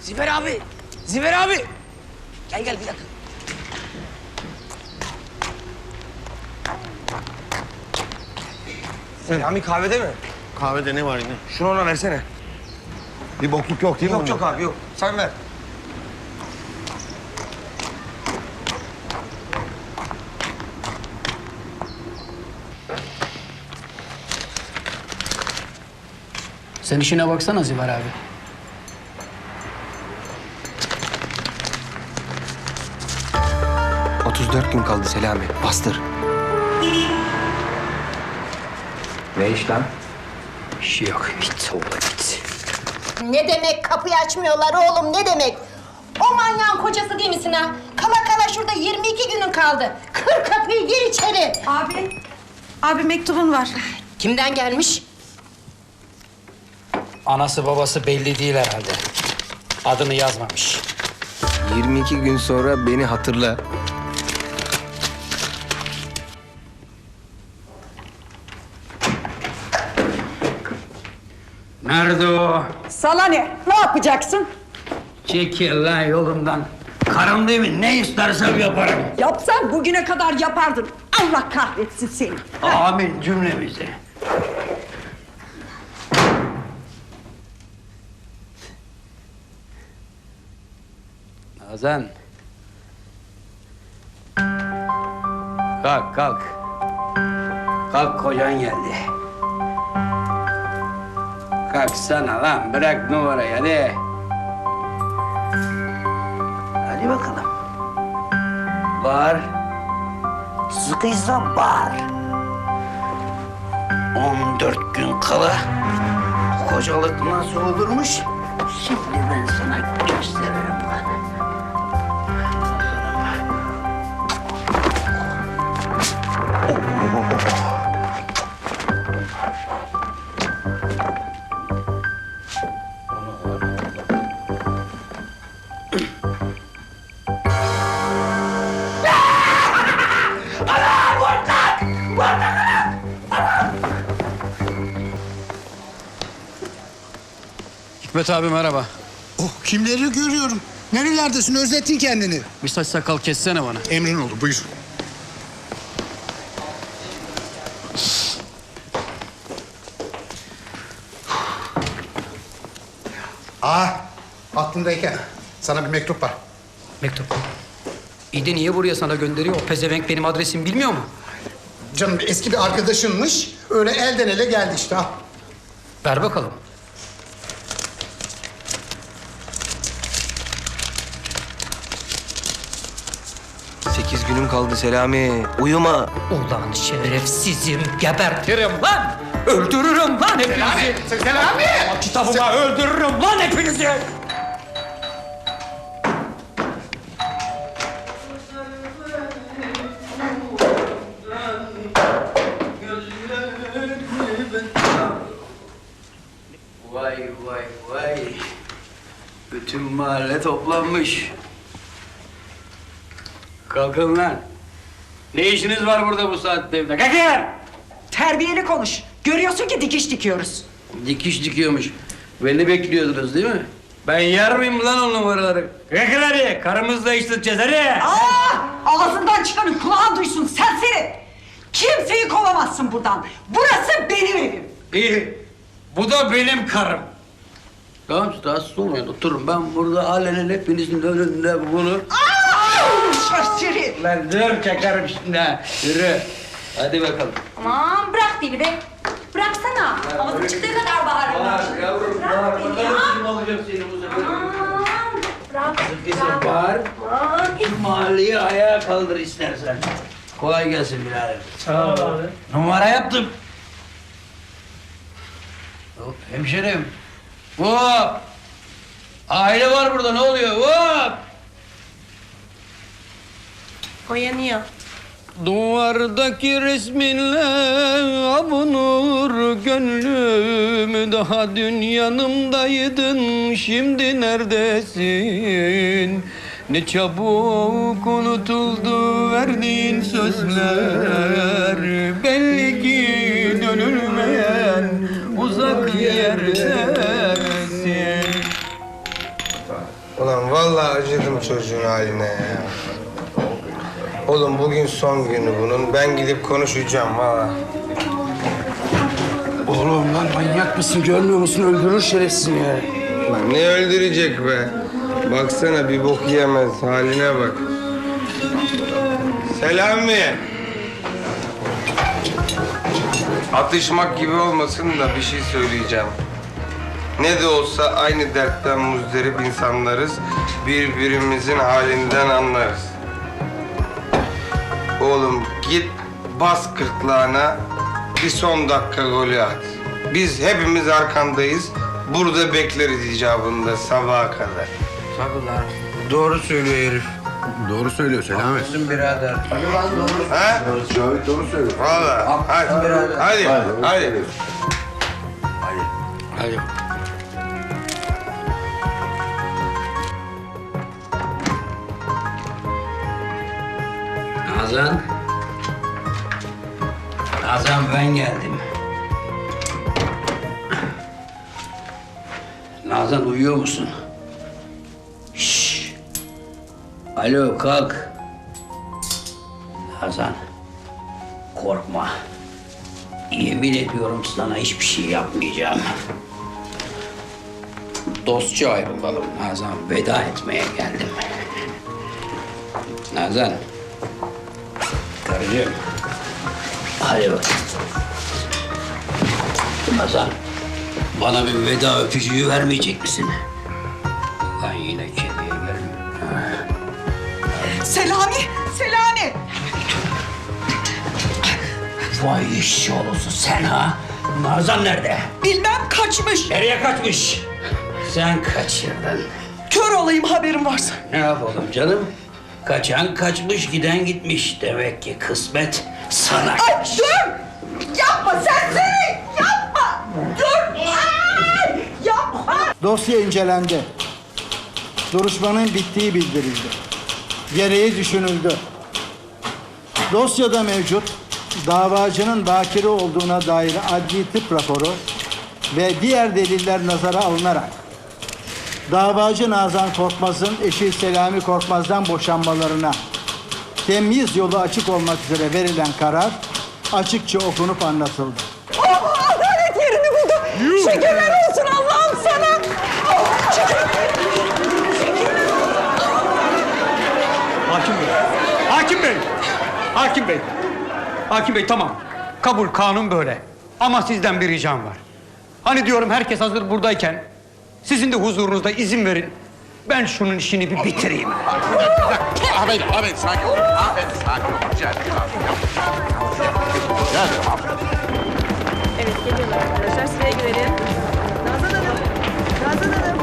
Ziver abi. Ziver abi. Gel gel bir dakika. Selami kahvede mi? Kahvede ne var yine? Şunu ona versene. Bir bokluk yok değil mi? Yok yok abi yok. Sen ver. Sen işine baksana Ziver abi. 34 gün kaldı Selami. Bastır. Ne iş lan? Bir şey yok. Git oğlum git. Ne demek kapıyı açmıyorlar oğlum ne demek? O manyağın kocası değil misin ha? Kala kala şurada 22 günün kaldı. Kır kapıyı gir içeri. Abi, abi mektubun var. Kimden gelmiş? Anası babası belli değil herhalde. Adını yazmamış. 22 gün sonra beni hatırla. Nerede o? Sana ne? Ne yapacaksın? Çekil lan yolumdan. Karım değil mi? Ne istersem yaparım. Yapsan bugüne kadar yapardın. Allah kahretsin seni. Amin cümlemize. Nazan. Kalk kalk. Kalk kocan geldi. Kalksana lan bırak numarayı hadi. Hadi bakalım. Bağır. Sıkıysa bağır. 14 gün kala kocalık nasıl olurmuş? Şimdi ben sana Hikmet abi merhaba. Oh kimleri görüyorum. Nerelerdesin özlettin kendini. Bir saç sakal kessene bana. Emrin oldu buyur. Aa aklımdayken sana bir mektup var. Mektup. İyi de niye buraya sana gönderiyor? O pezevenk benim adresimi bilmiyor mu? Canım eski bir arkadaşınmış. Öyle elden ele geldi işte al. Ver bakalım. Sekiz günüm kaldı Selami. Uyuma. Ulan şerefsizim gebertirim lan! Öldürürüm lan hepinizi! Selami! Kitabıma öldürürüm lan hepinizi! Vay vay vay. Bütün mahalle toplanmış. Kalkın lan. Ne işiniz var burada bu saatte evde? Kalkın! Terbiyeli konuş. Görüyorsun ki dikiş dikiyoruz. Dikiş dikiyormuş. Beni bekliyordunuz değil mi? Ben yer miyim lan o numaraları? Kalkın hadi. Karımızla işleteceğiz hadi. Aa! Ağzından çıkanı kulağın duysun serseri. Kimseyi kovamazsın buradan. Burası benim evim. İyi. Bu da benim karım. Tamam rahatsız olmayın oturun. Ben burada alenen hepinizin önünde bunu... Aa! Serseri. Lan dur çekerim şimdi ha. Yürü. Hadi bakalım. Aman bırak beni be. Bıraksana. Ağzım çıktığı kadar bağırırım. Bağır yavrum bağır. Bakalım kim alacak seni bu sefer. Aman bırak. Kızım bağır. Şu mahalleyi ayağa kaldır istersen. Kolay gelsin birader. Sağ ol abi. Numara yaptım. Hop, hemşerim. Hop. Aile var burada ne oluyor? Hop. Oyanıyor. Duvardaki resminle avunur gönlüm Daha dün yanımdaydın şimdi neredesin Ne çabuk unutuldu verdiğin sözler Belli ki dönülmeyen uzak yerdesin Ulan vallahi acıdım çocuğun haline ya. Oğlum bugün son günü bunun. Ben gidip konuşacağım valla. Oğlum lan manyak mısın? Görmüyor musun? Öldürür şerefsizini ya. Lan ne öldürecek be? Baksana bir bok yemez. Haline bak. Selami. Atışmak gibi olmasın da bir şey söyleyeceğim. Ne de olsa aynı dertten muzdarip insanlarız. Birbirimizin halinden anlarız. Oğlum git bas kırtlağına bir son dakika golü at. Biz hepimiz arkandayız. Burada bekleriz icabında sabaha kadar. Tabii lan. Doğru söylüyor herif. Doğru söylüyor Selami. Bizim birader. Ha? Cavit doğru söylüyor. Valla. Hadi. Hadi. Hadi. Hadi. Nazan. Nazan ben geldim. Nazan uyuyor musun? Şşş. Alo kalk. Nazan. Korkma. Yemin ediyorum sana hiçbir şey yapmayacağım. Dostça ayrılalım Nazan. Veda etmeye geldim. Nazan. Karıcığım. Hadi bak. Nazan. Bana bir veda öpücüğü vermeyecek misin? Ben yine kediye gelmiyorum. Selami, Selami. Vay işçi oğlusu sen ha. Nazan nerede? Bilmem kaçmış. Nereye kaçmış? Sen kaçırdın. Kör olayım haberim varsa. Ne yapalım canım? Kaçan kaçmış, giden gitmiş. Demek ki kısmet sana. Ay dur! Yapma sen seni! Yapma! Dur! Ay! Yapma! Dosya incelendi. Duruşmanın bittiği bildirildi. Gereği düşünüldü. Dosyada mevcut davacının bakire olduğuna dair adli tıp raporu ve diğer deliller nazara alınarak davacı Nazan Korkmaz'ın eşi Selami Korkmaz'dan boşanmalarına temyiz yolu açık olmak üzere verilen karar açıkça okunup anlatıldı. Oh, adalet yerini buldu. Şükürler olsun Allah'ım sana. Oh, şükür. Hakim Bey. Hakim Bey. Hakim Bey. Hakim Bey tamam. Kabul kanun böyle. Ama sizden bir ricam var. Hani diyorum herkes hazır buradayken sizin de huzurunuzda izin verin. Ben şunun işini bir bitireyim. Ahmet, Ahmet sakin ol. Ahmet sakin ol. Rica ederim. Rica ederim. Evet geliyorlar arkadaşlar sıraya girelim. Nazan Hanım. Nazan Hanım.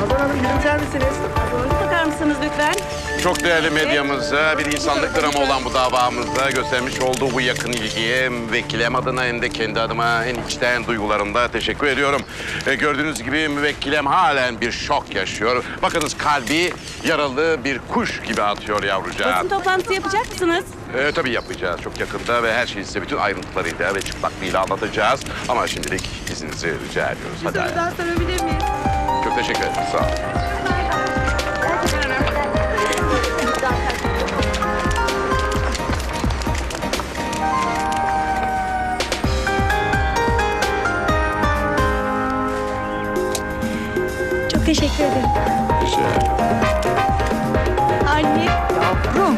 Nazan Hanım gülümser misiniz? Doğru bakar mısınız lütfen? Çok değerli medyamıza, bir insanlık dramı olan bu davamızda göstermiş olduğu bu yakın ilgiye müvekkilem adına hem de kendi adıma en içten duygularımda teşekkür ediyorum. E, gördüğünüz gibi müvekkilem halen bir şok yaşıyor. Bakınız kalbi yaralı bir kuş gibi atıyor yavrucağı. Basın toplantısı yapacak mısınız? E, tabii yapacağız çok yakında ve her şeyi size bütün ayrıntılarıyla ve çıplaklığıyla anlatacağız. Ama şimdilik izninizi rica ediyoruz. Hadi. soru daha sorabilir miyiz? Çok teşekkür ederim. Sağ olun. Teşekkür ederim. Anne. Yavrum.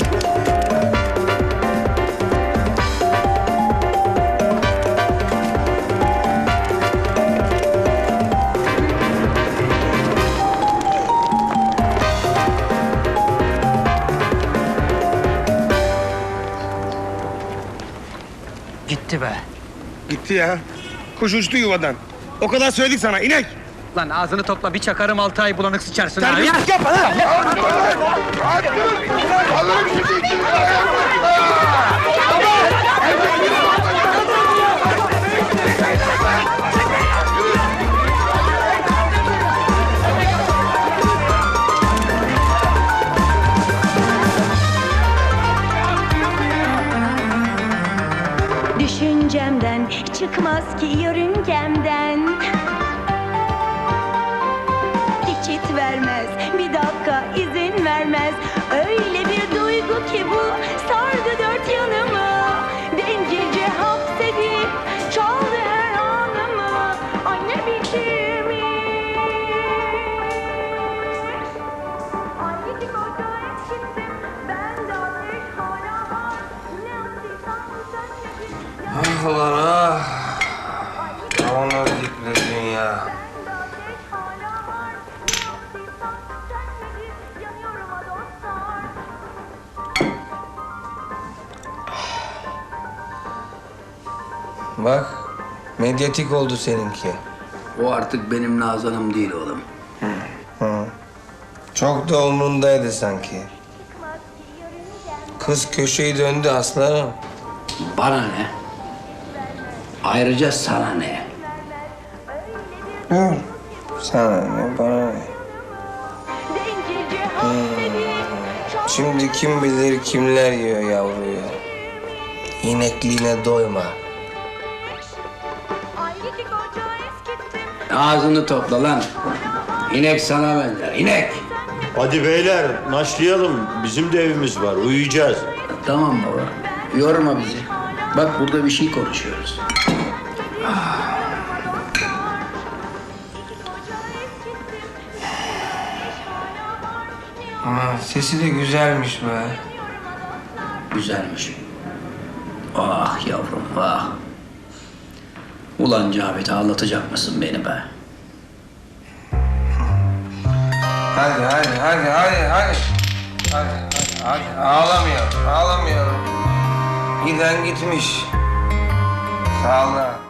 Gitti be. Gitti ya. Kuş uçtu yuvadan. O kadar söyledik sana inek. Lan ağzını topla bir çakarım altı ay bulanık sıçarsın. ha. Terbiyesizlik yapma lan. Düşüncemden çıkmaz ki yörüngemden Vermez. Bir dakika izin vermez. Öyle bir duygu ki bu Bak, medyatik oldu seninki. O artık benim Nazan'ım değil oğlum. Hı. Çok da umrundaydı sanki. Kız köşeyi döndü aslanım. Bana ne? Ayrıca sana ne? Dur. Sana ne, bana ne? Şimdi kim bilir kimler yiyor yavruyu. İnekliğine doyma. Ağzını topla lan. İnek sana benzer. İnek. Hadi beyler başlayalım. Bizim de evimiz var. Uyuyacağız. Tamam baba. Yorma bizi. Bak burada bir şey konuşuyoruz. Ama sesi de güzelmiş be. Güzelmiş. Ah yavrum ah. Ulan Cavit ağlatacak mısın beni be? Hadi hadi hadi hadi hadi. Hadi hadi hadi. Ağlamıyorum ağlamıyorum. Giden gitmiş. Sağ ol.